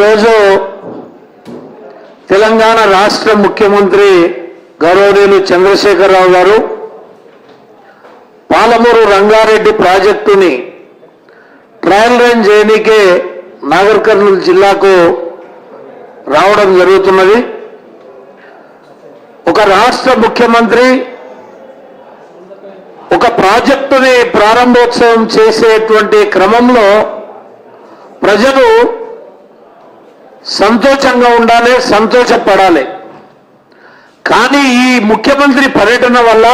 ఈరోజు తెలంగాణ రాష్ట్ర ముఖ్యమంత్రి గౌరవనీయులు చంద్రశేఖరరావు గారు పాలమూరు రంగారెడ్డి ప్రాజెక్టుని ట్రయల్ రన్ చేయడానికే నాగర్ కర్నూలు జిల్లాకు రావడం జరుగుతున్నది. ఒక రాష్ట్ర ముఖ్యమంత్రి ఒక ప్రాజెక్టుని ప్రారంభోత్సవం చేసేటువంటి క్రమంలో ప్రజలు సంతోషంగా ఉండాలి సంతోషపడాలి. కానీ ఈ ముఖ్యమంత్రి పర్యటన వల్ల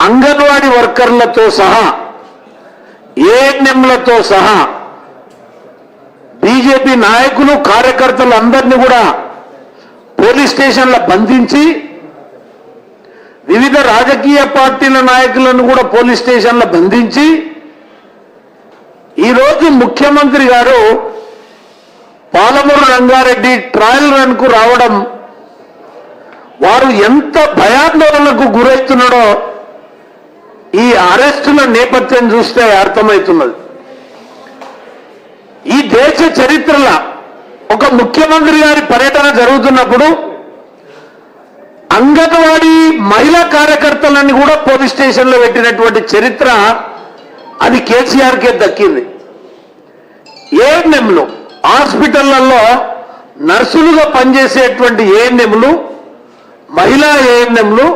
అంగన్వాడీ వర్కర్లతో సహా ఏఎన్ఎంలతో సహా బీజేపీ నాయకులు కార్యకర్తలు అందరినీ కూడా పోలీస్ స్టేషన్ల బంధించి వివిధ రాజకీయ పార్టీల నాయకులను కూడా పోలీస్ స్టేషన్ల బంధించి ఈరోజు ముఖ్యమంత్రి గారు పాలమూరు రంగారెడ్డి ట్రయల్ రన్కు రావడం వారు ఎంత భయాందోళనకు గురవుతున్నాడో ఈ అరెస్టుల నేపథ్యం చూస్తే అర్థమవుతున్నది. ఈ దేశ చరిత్రలో ఒక ముఖ్యమంత్రి గారి పర్యటన జరుగుతున్నప్పుడు అంగన్వాడీ మహిళా కార్యకర్తలని కూడా పోలీస్ స్టేషన్లో పెట్టినటువంటి చరిత్ర అది కేసీఆర్కే దక్కింది. ఏఎన్ఎంలు హాస్పిటళ్ళలో నర్సులుగా పనిచేసేటువంటి ఏఎన్ఎంలు మహిళా ఏఎన్ఎంలు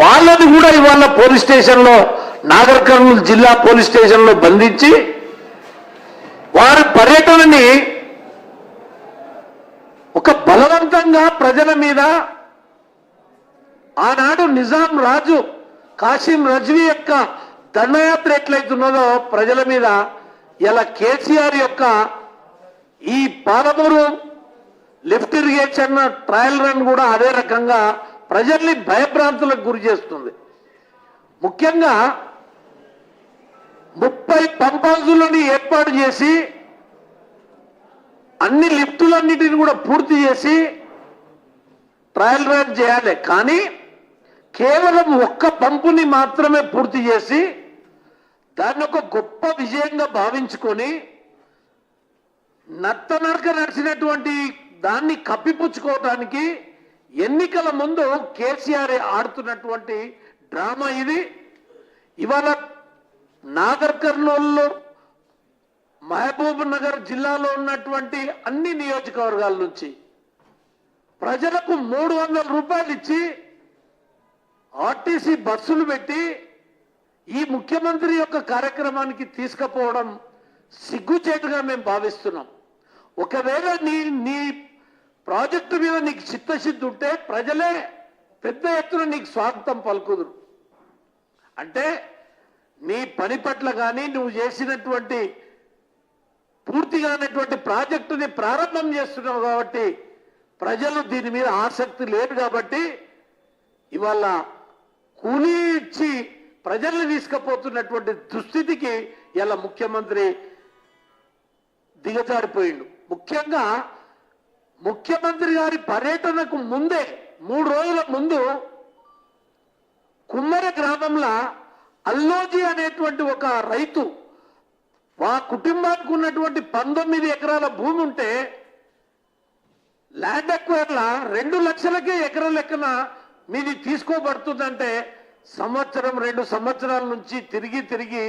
వాళ్ళని కూడా ఇవాళ పోలీస్ స్టేషన్లో నాగర్ కర్నూలు జిల్లా పోలీస్ స్టేషన్లో బంధించి వారి పర్యటనని ఒక బలవంతంగా ప్రజల మీద ఆనాడు నిజాం రాజు కాసిం రజ్వీ యొక్క దండయాత్ర ఎట్లయితున్నదో ప్రజల మీద ఇలా కేసీఆర్ యొక్క ఈ Palamuru lift irrigation trial run కూడా అదే రకంగా ప్రజల్ని భయభ్రాంతులకు గురి చేస్తుంది. ముఖ్యంగా ముప్పై పంపాజులని ఏర్పాటు చేసి అన్ని లిఫ్టులన్నిటిని కూడా పూర్తి చేసి ట్రయల్ రన్ చేయాలి. కానీ కేవలం ఒక్క పంపుని మాత్రమే పూర్తి చేసి దాన్ని ఒక గొప్ప విజయంగా భావించుకొని నత్తనరక నడిచినటువంటి దాన్ని కప్పిపుచ్చుకోవటానికి ఎన్నికల ముందు కేసీఆర్ ఆడుతున్నటువంటి డ్రామా ఇది. ఇవాళ నాగర్ కర్నూలు మహబూబ్ నగర్ జిల్లాలో ఉన్నటువంటి అన్ని నియోజకవర్గాల నుంచి ప్రజలకు మూడు వందల రూపాయలు ఇచ్చి ఆర్టీసీ బస్సులు పెట్టి ఈ ముఖ్యమంత్రి యొక్క కార్యక్రమానికి తీసుకుపోవడం సిగ్గుచేటుగా మేము భావిస్తున్నాం. ఒకవేళ నీ నీ ప్రాజెక్టు మీద నీకు చిత్తశుద్ధి ఉంటే ప్రజలే పెద్ద ఎత్తున నీకు స్వాగతం పలుకుదురు. అంటే నీ పని పట్ల కానీ నువ్వు చేసినటువంటి పూర్తిగానటువంటి ప్రాజెక్టుని ప్రారంభం చేస్తున్నావు కాబట్టి ప్రజలు దీని మీద ఆసక్తి లేదు కాబట్టి ఇవాళ కూలీ ఇచ్చి ప్రజల్ని తీసుకుపోతున్నటువంటి దుస్థితికి ఇలా ముఖ్యమంత్రి దిగజారిపోయిండు. ముఖ్యంగా ముఖ్యమంత్రి గారి పర్యటనకు ముందే మూడు రోజుల ముందు కుమ్మర గ్రామంలో అల్లోజీ అనేటువంటి ఒక రైతు ఆ కుటుంబానికి ఉన్నటువంటి పంతొమ్మిది ఎకరాల భూమి ఉంటే ల్యాండ్ ఎక్వైర్ల రెండు లక్షలకే ఎకర లెక్కన మీది తీసుకోబడుతుందంటే సంవత్సరం రెండు సంవత్సరాల నుంచి తిరిగి తిరిగి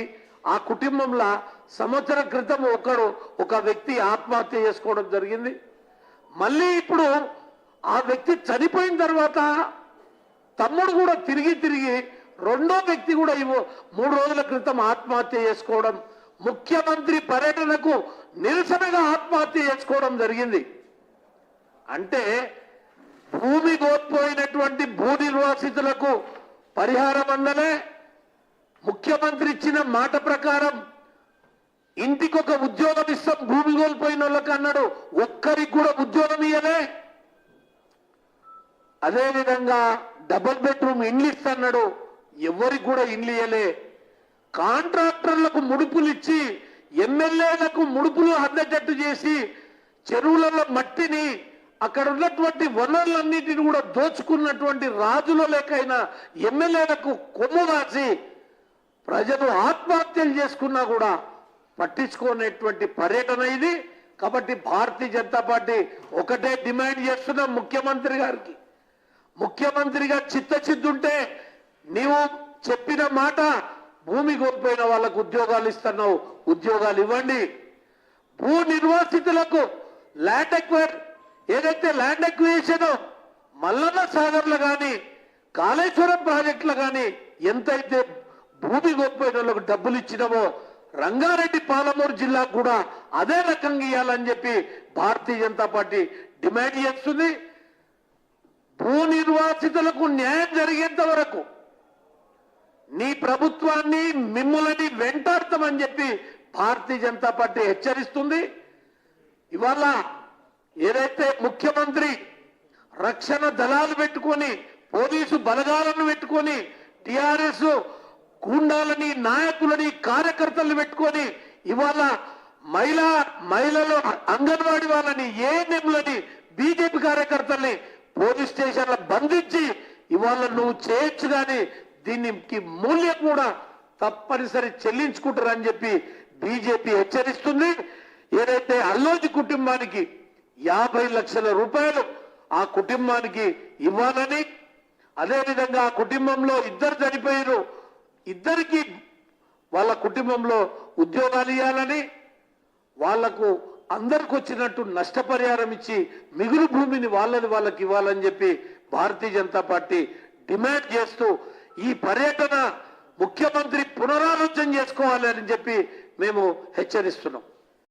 ఆ కుటుంబంలో సంవత్సరం క్రితం ఒకడు ఒక వ్యక్తి ఆత్మహత్య చేసుకోవడం జరిగింది. మళ్ళీ ఇప్పుడు ఆ వ్యక్తి చనిపోయిన తర్వాత తమ్ముడు కూడా తిరిగి తిరిగి రెండో వ్యక్తి కూడా ఇవ్వ మూడు రోజుల క్రితం ఆత్మహత్య చేసుకోవడం ముఖ్యమంత్రి పర్యటనకు నిరసనగా ఆత్మహత్య చేసుకోవడం జరిగింది. అంటే భూమి కోల్పోయినటువంటి భూ నిర్వాసితులకు పరిహారం అందలే. ముఖ్యమంత్రి ఇచ్చిన మాట ప్రకారం ఇంటికి ఒక ఉద్యోగం ఇస్తాం భూమి కోల్పోయిన వాళ్ళకి అన్నాడు ఒక్కరికి కూడా ఉద్యోగం ఇయ్యలే. అదేవిధంగా డబుల్ బెడ్రూమ్ ఇండ్లు ఇస్తన్నాడు ఎవరికి కూడా ఇండ్లు ఇయ్యలే. కాంట్రాక్టర్లకు ముడుపులు ఇచ్చి ఎమ్మెల్యేలకు ముడుపులు అందేటట్టు చేసి చెరువులలో మట్టిని అక్కడ ఉన్నటువంటి వనరులన్నిటిని కూడా దోచుకున్నటువంటి రాజుల లేకైనా ఎమ్మెల్యేలకు కొమ్ము దాచి ప్రజలు ఆత్మహత్యలు చేసుకున్నా కూడా పట్టించుకునేటువంటి పర్యటన ఇది. కాబట్టి భారతీయ జనతా పార్టీ ఒకటే డిమాండ్ చేస్తున్నాం ముఖ్యమంత్రి గారికి. ముఖ్యమంత్రిగా చిత్తచిద్దుంటే నీవు చెప్పిన మాట భూమి కోల్పోయిన వాళ్ళకు ఉద్యోగాలు ఇస్తున్నావు. ఉద్యోగాలు ఇవ్వండి. భూ నిర్వాసితులకు ల్యాండ్ ఎక్వైర్ ఏదైతే ల్యాండ్ ఎక్విజిషన్ మల్లన్న సాగర్లు కానీ కాళేశ్వరం ప్రాజెక్టులు కానీ ఎంతైతే భూమి కోల్పోయిన వాళ్ళకు డబ్బులు ఇచ్చినామో రంగారెడ్డి పాలమూరు జిల్లాకు కూడా అదే రకంగా ఇవ్వాలని చెప్పి భారతీయ జనతా పార్టీ డిమాండ్ చేస్తుంది. భూ నిర్వాసితులకు న్యాయం జరిగేంత వరకు నీ ప్రభుత్వాన్ని మిమ్ములని వెంటాడతామని చెప్పి భారతీయ జనతా పార్టీ హెచ్చరిస్తుంది. ఇవాళ ఏదైతే ముఖ్యమంత్రి రక్షణ దళాలు పెట్టుకొని పోలీసు బలగాలను పెట్టుకొని టిఆర్ఎస్ గూండాలని నాయకులని కార్యకర్తలను పెట్టుకొని ఇవాళ మహిళా మహిళలు అంగన్వాడీ వాళ్ళని ఏఎన్ఎంలని బీజేపీ కార్యకర్తల్ని పోలీస్ స్టేషన్ల బంధించి ఇవాళ నువ్వు చేయొచ్చు కానీ దీనికి మూల్యం కూడా తప్పనిసరి చెల్లించుకుంటారని చెప్పి బీజేపీ హెచ్చరిస్తుంది. ఏదైతే అల్లోజి కుటుంబానికి యాభై లక్షల రూపాయలు ఆ కుటుంబానికి ఇవ్వాలని అదేవిధంగా ఆ కుటుంబంలో ఇద్దరు చనిపోయారు ఇద్దరికి వాళ్ళ కుటుంబంలో ఉద్యోగాలు ఇవ్వాలని వాళ్ళకు అందరికి వచ్చినట్టు నష్టపరిహారం ఇచ్చి మిగులు భూమిని వాళ్ళని వాళ్ళకి ఇవ్వాలని చెప్పి భారతీయ జనతా పార్టీ డిమాండ్ చేస్తూ ఈ పర్యటన ముఖ్యమంత్రి పునరాలోచన చేసుకోవాలి అని చెప్పి మేము హెచ్చరిస్తున్నాం.